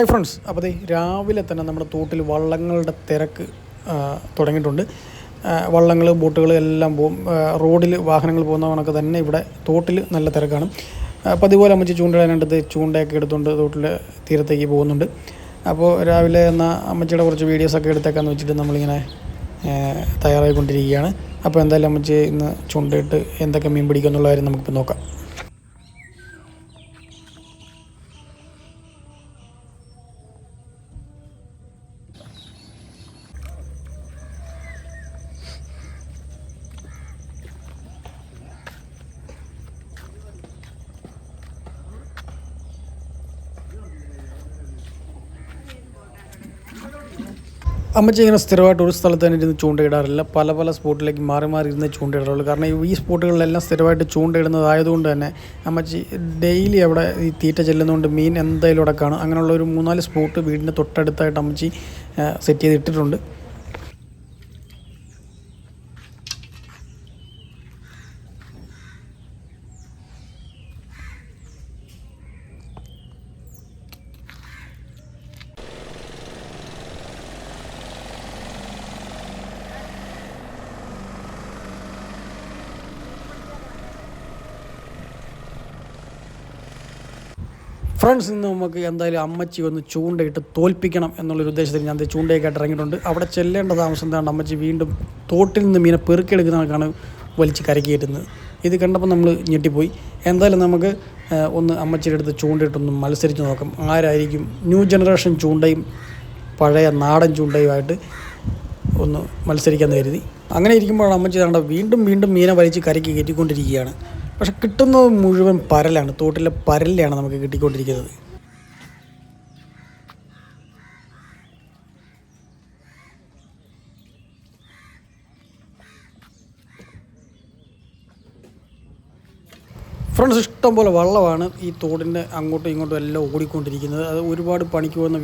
Hi friends അപ്പോൾ ദേ രാവിലെ തന്നെ നമ്മുടെ തോട്ടിൽ വള്ളങ്ങളുടെ തിരക്ക് തുടങ്ങിയിട്ടുണ്ട്. വള്ളങ്ങൾ ബോട്ടുകൾ എല്ലാം പോകും. റോഡിൽ വാഹനങ്ങൾ പോകുന്ന കണക്ക് തന്നെ ഇവിടെ തോട്ടിൽ നല്ല തിരക്കാണ്. അപ്പോൾ അതുപോലെ അമ്മച്ചി ചൂണ്ടയിടാനായിട്ട് ചൂണ്ടയൊക്കെ എടുത്തുകൊണ്ട് തോട്ടിൽ തീരത്തേക്ക് പോകുന്നുണ്ട്. അപ്പോൾ രാവിലെ എന്നാൽ അമ്മച്ചിയുടെ കുറച്ച് വീഡിയോസൊക്കെ എടുത്തേക്കാന്ന് വെച്ചിട്ട് നമ്മളിങ്ങനെ തയ്യാറായിക്കൊണ്ടിരിക്കുകയാണ്. അപ്പോൾ എന്തായാലും അമ്മച്ചി ഇന്ന് ചൂണ്ടയിട്ട് എന്തൊക്കെ മീൻ പിടിക്കും കാര്യം നമുക്കിപ്പോൾ നോക്കാം. അമ്മച്ചി ഇങ്ങനെ സ്ഥിരമായിട്ട് ഒരു സ്ഥലത്ത് തന്നെ ഇരുന്ന് ചൂണ്ടയിടാറില്ല. പല പല സ്പോട്ടിലേക്ക് മാറി മാറി ഇരുന്ന് ചൂണ്ടയിടാറുള്ളൂ. കാരണം ഈ സ്പോട്ടുകളിലെല്ലാം സ്ഥിരമായിട്ട് ചൂണ്ടയിടുന്നതായതുകൊണ്ട് തന്നെ അമ്മച്ചി ഡെയിലി അവിടെ ഈ തീറ്റ ചെല്ലുന്നതുകൊണ്ട് മീൻ എന്തായാലും അവിടെ കാണും അങ്ങനെയുള്ള ഒരു മൂന്നാൽ സ്പോട്ട് വീടിന്റെ തൊട്ടടുത്തായിട്ട് അമ്മച്ചി സെറ്റ് ചെയ്തിട്ടിട്ടുണ്ട്. ഫ്രണ്ട്സ് ഇന്ന് നമുക്ക് എന്തായാലും അമ്മച്ചി ഒന്ന് ചൂണ്ടയിട്ട് തോൽപ്പിക്കണം എന്നുള്ളൊരു ഉദ്ദേശത്തിൽ ഞാൻ ചൂണ്ടയൊക്കെ ഇറങ്ങിയിട്ടുണ്ട്. അവിടെ ചെല്ലേണ്ട താമസം എന്താണ്? അമ്മച്ചി വീണ്ടും തോട്ടിൽ നിന്ന് മീനെ പെറുക്കിയെടുക്കുന്ന കണക്കാണ് വലിച്ച് കരക്കി കയറ്റുന്നത് ഇത് കണ്ടപ്പോൾ നമ്മൾ ഞെട്ടിപ്പോയി. എന്തായാലും നമുക്ക് ഒന്ന് അമ്മച്ചിയുടെ അടുത്ത് ചൂണ്ടയിട്ടൊന്ന് മത്സരിച്ച് നോക്കാം. ആരായിരിക്കും ന്യൂ ജനറേഷൻ ചൂണ്ടയും പഴയ നാടൻ ചൂണ്ടയുമായിട്ട് ഒന്ന് മത്സരിക്കാൻ കരുതി. അങ്ങനെ ഇരിക്കുമ്പോഴാണ് അമ്മച്ചി കണ്ട വീണ്ടും വീണ്ടും മീനെ വലിച്ച് കരക്കി കയറ്റിക്കൊണ്ടിരിക്കുകയാണ്. പക്ഷെ കിട്ടുന്നത് മുഴുവൻ പരലാണ് തോട്ടിലെ പരലിലാണ് നമുക്ക് കിട്ടിക്കൊണ്ടിരിക്കുന്നത്. ഫ്രണ്ട്സ് ഇഷ്ടം പോലെ വള്ളമാണ് ഈ തോടിന്റെ അങ്ങോട്ടും ഇങ്ങോട്ടും എല്ലാം ഓടിക്കൊണ്ടിരിക്കുന്നത്. അത് ഒരുപാട് പണിക്ക് പോകുന്ന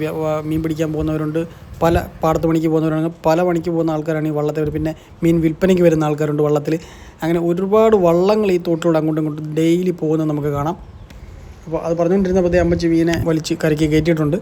മീൻ പിടിക്കാൻ പോകുന്നവരുണ്ട്. പല പാടത്ത് പണിക്ക് പോകുന്നവരാണ് പല പണിക്ക് പോകുന്ന ആൾക്കാരാണ് ഈ വള്ളത്തിൽ പിന്നെ മീൻ വിൽപ്പനയ്ക്ക് വരുന്ന ആൾക്കാരുണ്ട് വള്ളത്തിൽ. അങ്ങനെ ഒരുപാട് വള്ളങ്ങൾ ഈ തോട്ടിലൂടെ അങ്ങോട്ടും ഇങ്ങോട്ടും ഡെയിലി പോകുന്നത് നമുക്ക് കാണാം. അപ്പോൾ അത് പറഞ്ഞുകൊണ്ടിരുന്നപ്പോഴത്തെ അമ്മച്ചി മീനെ വലിച്ച് കരയ്ക്ക് കയറ്റിയിട്ടുണ്ട്.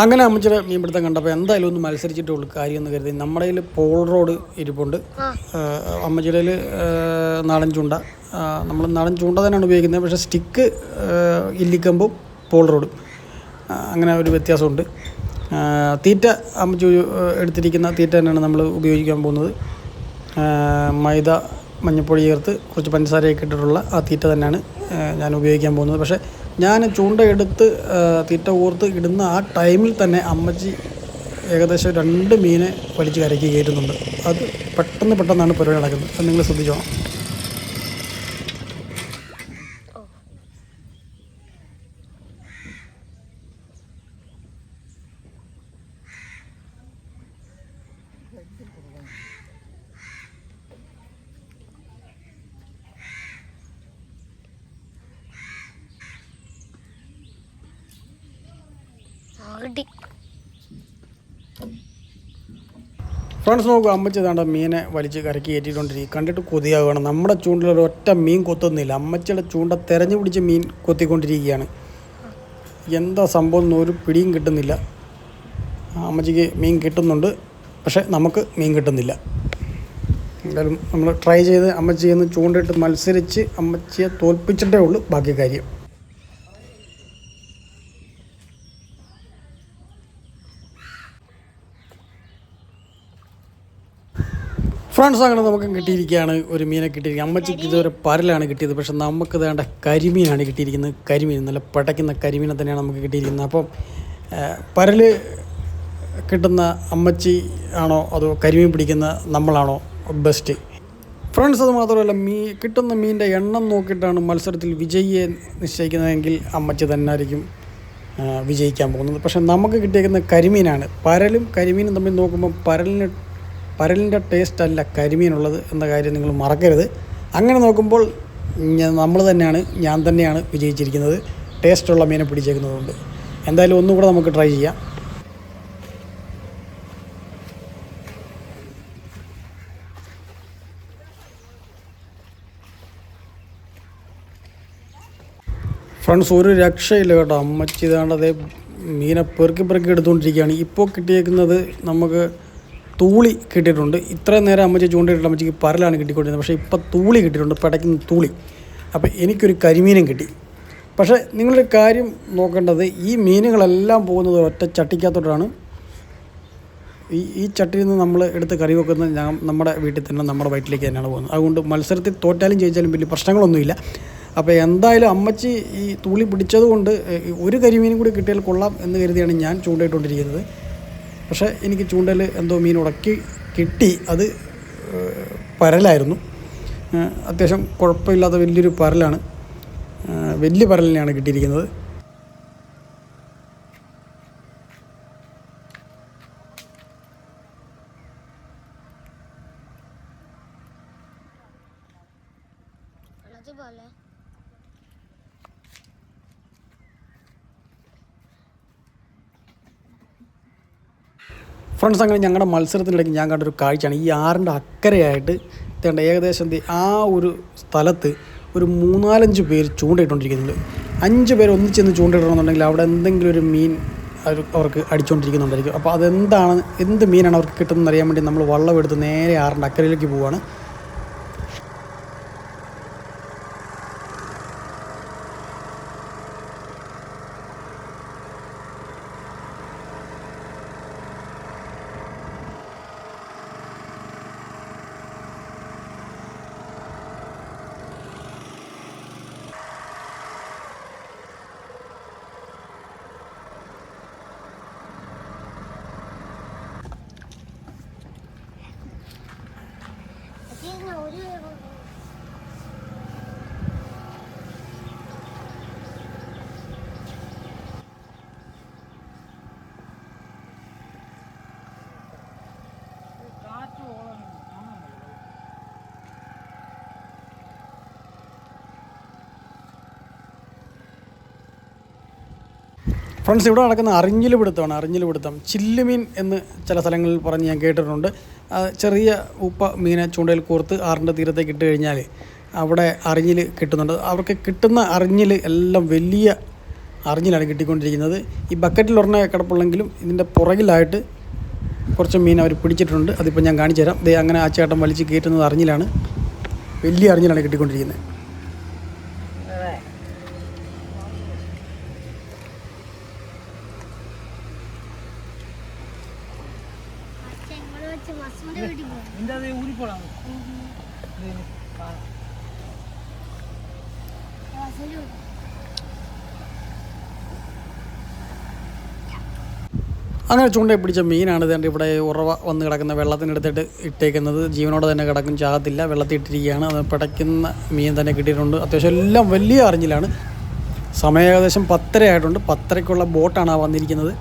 അങ്ങനെ അമ്മച്ചിയുടെ മീൻപിടുത്തം കണ്ടപ്പോൾ എന്തായാലും ഒന്ന് മത്സരിച്ചിട്ട് ഉള്ളു കാര്യം എന്ന് കരുതി. നമ്മുടെ കയ്യിൽ പോൾ റോഡ് ഇരിപ്പുണ്ട്. അമ്മച്ചിയുടെ നാടൻ ചൂണ്ട. നമ്മൾ നാടൻ ചൂണ്ട തന്നെയാണ് ഉപയോഗിക്കുന്നത്. പക്ഷേ സ്റ്റിക്ക് ഇല്ലിക്കമ്പും പോൾ റോഡും. അങ്ങനെ ഒരു വ്യത്യാസമുണ്ട്. തീറ്റ അമ്മച്ചു എടുത്തിരിക്കുന്ന തീറ്റ തന്നെയാണ് നമ്മൾ ഉപയോഗിക്കാൻ പോകുന്നത്. മൈദ മഞ്ഞപ്പൊടി ചേർത്ത് കുറച്ച് പഞ്ചസാരയൊക്കെ ഇട്ടിട്ടുള്ള ആ തീറ്റ തന്നെയാണ് ഞാൻ ഉപയോഗിക്കാൻ പോകുന്നത്. പക്ഷേ ഞാൻ ചൂണ്ടയെടുത്ത് തീറ്റ ഓർത്ത് ഇടുന്ന ആ ടൈമിൽ തന്നെ അമ്മച്ചി ഏകദേശം രണ്ട് മീനെ വലിച്ച് കരയ്ക്ക് കയറ്റുന്നുണ്ട്. അത് പെട്ടെന്ന് പെട്ടെന്നാണ് പരിപാടി നടക്കുന്നത്. അത് നിങ്ങൾ ശ്രദ്ധിച്ചോണം. ആടി. ഫ്രണ്ട്സ് നോക്കുക അമ്മച്ചി താണ്ട മീനെ വലിച്ച് കരക്കി കയറ്റിക്കൊണ്ടിരിക്കും കണ്ടിട്ട് കൊതിയാവുകയാണ്. നമ്മുടെ ചൂണ്ടിൽ ഒരു ഒറ്റ മീൻ കൊത്തുന്നില്ല. അമ്മച്ചിയുടെ ചൂണ്ട തെരഞ്ഞു പിടിച്ച് മീൻ കൊത്തിക്കൊണ്ടിരിക്കുകയാണ്. എന്താ സംഭവം ഒരു പിടിയും കിട്ടുന്നില്ല. അമ്മച്ചിക്ക് മീൻ കിട്ടുന്നുണ്ട്. പക്ഷേ നമുക്ക് മീൻ കിട്ടുന്നില്ല. എന്തായാലും നമ്മൾ ട്രൈ ചെയ്ത് അമ്മച്ചിയെന്ന് ചൂണ്ടിട്ട് മത്സരിച്ച് അമ്മച്ചിയെ തോൽപ്പിച്ചിട്ടേ ഉള്ളൂ. ബാക്കി കാര്യം. ഫ്രണ്ട്സ് അങ്ങനെ നമുക്ക് കിട്ടിയിരിക്കുകയാണ്. ഒരു മീനെ കിട്ടിയിരിക്കുക. അമ്മച്ചിക്ക് ഇതുവരെ പരലാണ് കിട്ടിയത്. പക്ഷെ നമുക്ക് വേണ്ട കരിമീനാണ് കിട്ടിയിരിക്കുന്നത്. കരിമീൻ നല്ല പടയ്ക്കുന്ന കരിമീനെ തന്നെയാണ് നമുക്ക് കിട്ടിയിരിക്കുന്നത്. അപ്പം പരൽ കിട്ടുന്ന അമ്മച്ചി ആണോ അതോ കരിമീൻ പിടിക്കുന്ന നമ്മളാണോ ബെസ്റ്റ് ഫ്രണ്ട്സ് അത് മാത്രമല്ല മീ കിട്ടുന്ന മീനിന്റെ എണ്ണം നോക്കിയിട്ടാണ് മത്സരത്തിൽ വിജയിയെ നിശ്ചയിക്കുന്നതെങ്കിൽ അമ്മച്ചി തന്നെ ആയിരിക്കും വിജയിക്കാൻ പോകുന്നത്. പക്ഷേ നമുക്ക് കിട്ടിയിരിക്കുന്ന കരിമീനാണ്. പരലും കരിമീനും തമ്മിൽ നോക്കുമ്പോൾ പരലിന് പരലിന്റെ ടേസ്റ്റ് അല്ല കരിമീനുള്ളത് എന്ന കാര്യം നിങ്ങൾ മറക്കരുത്. അങ്ങനെ നോക്കുമ്പോൾ നമ്മൾ തന്നെയാണ് ഞാൻ തന്നെയാണ് വിജയിച്ചിരിക്കുന്നത്. ടേസ്റ്റുള്ള മീനെ പിടിച്ചേക്കുന്നതുകൊണ്ട്. എന്തായാലും ഒന്നും കൂടെ നമുക്ക് ട്രൈ ചെയ്യാം. ഫ്രണ്ട്സ് ഒരു രക്ഷയില്ല കേട്ടോ. അമ്മച്ചിതാണ്ടത് മീനെ പെറുക്കി പെറുക്കി എടുത്തുകൊണ്ടിരിക്കുകയാണ്. ഇപ്പോൾ കിട്ടിയേക്കുന്നത് നമുക്ക് തൂളി കിട്ടിയിട്ടുണ്ട്. ഇത്രയും നേരം അമ്മച്ചി ചൂണ്ടിട്ടുള്ള അമ്മച്ചിക്ക് പരലാണ് കിട്ടിക്കൊണ്ടിരുന്നത്. പക്ഷേ ഇപ്പോൾ തൂളി കിട്ടിയിട്ടുണ്ട് പടയ്ക്കുന്ന തൂളി. അപ്പോൾ എനിക്കൊരു കരിമീനും കിട്ടി. പക്ഷേ നിങ്ങളൊരു കാര്യം നോക്കേണ്ടത് ഈ മീനുകളെല്ലാം പോകുന്നത് ഒറ്റ ചട്ടിക്കകത്തോട്ടാണ്. ഈ ഈ ചട്ടിയിൽ നിന്ന് നമ്മൾ എടുത്ത് കറി വെക്കുന്നത് ഞാൻ നമ്മുടെ വീട്ടിൽ തന്നെ നമ്മുടെ വയറ്റിലേക്ക് തന്നെയാണ് പോകുന്നത്. അതുകൊണ്ട് മത്സരത്തിൽ തോറ്റാലും ജയിച്ചാലും വലിയ പ്രശ്നങ്ങളൊന്നുമില്ല. അപ്പോൾ എന്തായാലും അമ്മച്ചി ഈ തൂളി പിടിച്ചതുകൊണ്ട് ഒരു കരിമീനും കൂടി കിട്ടിയാൽ കൊള്ളാം എന്ന് കരുതിയാണ് ഞാൻ ചൂണ്ടയിട്ടുകൊണ്ടിരിക്കുന്നത് പക്ഷേ എനിക്ക് ചൂണ്ടയിൽ എന്തോ മീൻ ഉടക്കി കിട്ടി. അത് പരലായിരുന്നു. അത്യാവശ്യം കുഴപ്പമില്ലാത്ത വലിയൊരു പരലാണ്. വലിയ പരലിനെയാണ് കിട്ടിയിരിക്കുന്നത്. ഫ്രണ്ട്സ് അങ്ങനെ ഞങ്ങളുടെ മത്സരത്തിനിടയ്ക്ക് ഞാൻ കണ്ടൊരു കാഴ്ചയാണ്. ഈ ആറിന്റെ അക്കരയായിട്ട് തേണ്ട ഏകദേശം ആ ഒരു സ്ഥലത്ത് ഒരു മൂന്നാലഞ്ച് പേര് ചൂണ്ടയിട്ടുകൊണ്ടിരിക്കുന്നുണ്ട്. അഞ്ച് പേര് ഒന്നിച്ചെന്ന് ചൂണ്ടയിടണമെന്നുണ്ടെങ്കിൽ അവിടെ എന്തെങ്കിലും ഒരു മീൻ അവർ അവർക്ക് അടിച്ചുകൊണ്ടിരിക്കുന്നുണ്ടായിരിക്കും അപ്പോൾ അതെന്താണ് എന്ത് മീനാണ് അവർക്ക് കിട്ടുന്നതെന്ന് അറിയാൻ വേണ്ടി നമ്മൾ വള്ളം എടുത്ത് നേരെ ആറിന്റെ അക്കരയിലേക്ക് പോവുകയാണ് ഫ്രണ്ട്സ് ഇവിടെ നടക്കുന്ന അറിഞ്ഞിൽ പിടുത്തമാണ് അറിഞ്ഞിൽ പിടുത്തം ചില്ലുമീൻ എന്ന് ചില സ്ഥലങ്ങളിൽ പറഞ്ഞ് ഞാൻ കേട്ടിട്ടുണ്ട്. ചെറിയ ഉപ്പ മീനെ ചൂണ്ടയിൽ കോർത്ത് ആറിന്റെ തീരത്തേക്ക് ഇട്ട് കഴിഞ്ഞാൽ അവിടെ അറിഞ്ഞിൽ കിട്ടുന്നുണ്ട്. അവർക്ക് കിട്ടുന്ന അറിഞ്ഞിൽ എല്ലാം വലിയ അറിഞ്ഞിലാണ് കിട്ടിക്കൊണ്ടിരിക്കുന്നത്. ഈ ബക്കറ്റിൽ ഉടനെ കിടപ്പുള്ളെങ്കിലും ഇതിന്റെ പുറകിലായിട്ട് കുറച്ച് മീൻ അവർ പിടിച്ചിട്ടുണ്ട്. അതിപ്പോൾ ഞാൻ കാണിച്ചു തരാം ദേ അങ്ങനെ ആ ചേട്ടൻ വലിച്ച് കയറ്റുന്നത് അറിഞ്ഞിലാണ്. വലിയ അറിഞ്ഞിലാണ് കിട്ടിക്കൊണ്ടിരിക്കുന്നത് ചെങ്ങൾ വെച്ച് മസൂന്റെ വീട്ടിൽ പോകും നിന്റെ അത് ഊരിപ്പോടാ മസൂന്റെ വീട്ടിൽ അങ്ങനെ ചൂണ്ടയിൽ പിടിച്ച മീനാണ് ഇതേണ്ട ഇവിടെ ഉറവ വന്ന് കിടക്കുന്ന വെള്ളത്തിനെടുത്തിട്ട് ഇട്ടേക്കുന്നത്. ജീവനോടെ തന്നെ കിടക്കും ചാകത്തില്ല വെള്ളത്തിൽ ഇട്ടിരിക്കുകയാണ് അത് പിടയ്ക്കുന്ന മീൻ തന്നെ കിട്ടിയിട്ടുണ്ട്. അത്യാവശ്യം എല്ലാം വലിയ അറിഞ്ഞിലാണ്. സമയം ഏകദേശം പത്തര ആയിട്ടുണ്ട് പത്തരയ്ക്കുള്ള ബോട്ടാണ് ആ വന്നിരിക്കുന്നത്.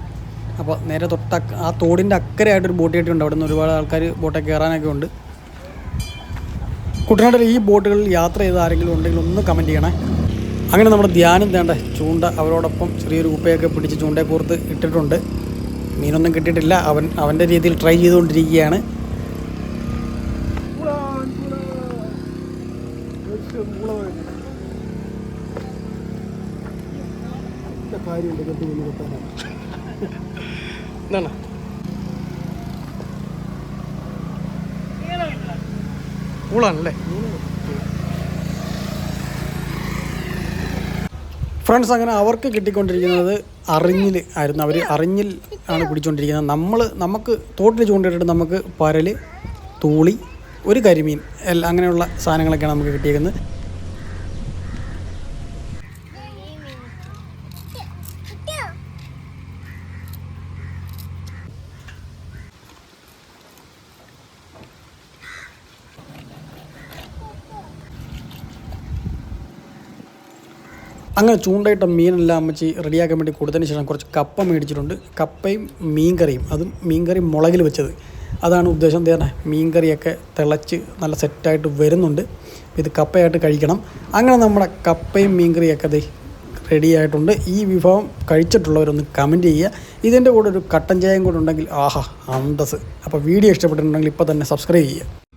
അപ്പോൾ നേരെ തൊട്ട ആ തോടിന്റെ അക്കരയായിട്ടൊരു ബോട്ട് കിട്ടിയിട്ടുണ്ട്. അവിടെ നിന്ന് ഒരുപാട് ആൾക്കാർ ബോട്ടിൽ കയറാനൊക്കെ ഉണ്ട്. കുട്ടനാട്ടിൽ ഈ ബോട്ടുകളിൽ യാത്ര ചെയ്ത ആരെങ്കിലും ഉണ്ടെങ്കിൽ ഒന്ന് കമന്റ് ചെയ്യണേ. അങ്ങനെ നമ്മുടെ ധ്യാനം തേണ്ട ചൂണ്ട അവരോടൊപ്പം ചെറിയൊരു ഉപ്പയൊക്കെ പിടിച്ച് ചൂണ്ടയെ കോർത്ത് ഇട്ടിട്ടുണ്ട്. മീനൊന്നും കിട്ടിയിട്ടില്ല. അവൻ അവന്റെ രീതിയിൽ ട്രൈ ചെയ്തുകൊണ്ടിരിക്കുകയാണ്. എന്താണ് ഫ്രണ്ട്സ് അങ്ങനെ അവർക്ക് കിട്ടിക്കൊണ്ടിരിക്കുന്നത് അറിഞ്ഞിൽ ആയിരുന്നു. അവർ അറിഞ്ഞിൽ ആണ് പിടിച്ചുകൊണ്ടിരിക്കുന്നത് നമ്മൾ നമുക്ക് തോട്ടിൽ ചൂണ്ടിട്ടിട്ട് നമുക്ക് പരൽ തൂളി ഒരു കരിമീൻ എല്ലാം അങ്ങനെയുള്ള സാധനങ്ങളൊക്കെയാണ് നമുക്ക് കിട്ടിയിരിക്കുന്നത് അങ്ങനെ ചൂണ്ടയിട്ട മീനെല്ലാം അമ്മച്ചി റെഡിയാക്കാൻ വേണ്ടി കൊടുത്തതിന് ശേഷം കുറച്ച് കപ്പ മേടിച്ചിട്ടുണ്ട്. കപ്പയും മീൻകറിയും. അതും മീൻകറി മുളകിൽ വെച്ചത്. അതാണ് ഉദ്ദേശം. തേനെ മീൻകറിയൊക്കെ തിളച്ച് നല്ല സെറ്റായിട്ട് വരുന്നുണ്ട്. ഇത് കപ്പയായിട്ട് കഴിക്കണം. അങ്ങനെ നമ്മുടെ കപ്പയും മീൻകറിയൊക്കെ ദേ റെഡിയായിട്ടുണ്ട്. ഈ വിഭവം കഴിച്ചിട്ടുള്ളവരൊന്ന് കമന്റ് ചെയ്യുക. ഇതിന്റെ കൂടെ ഒരു കട്ടൻ ചായയും കൂടെ ഉണ്ടെങ്കിൽ ആഹാ അന്തസ് അപ്പോൾ വീഡിയോ ഇഷ്ടപ്പെട്ടിട്ടുണ്ടെങ്കിൽ ഇപ്പോൾ തന്നെ സബ്സ്ക്രൈബ് ചെയ്യുക.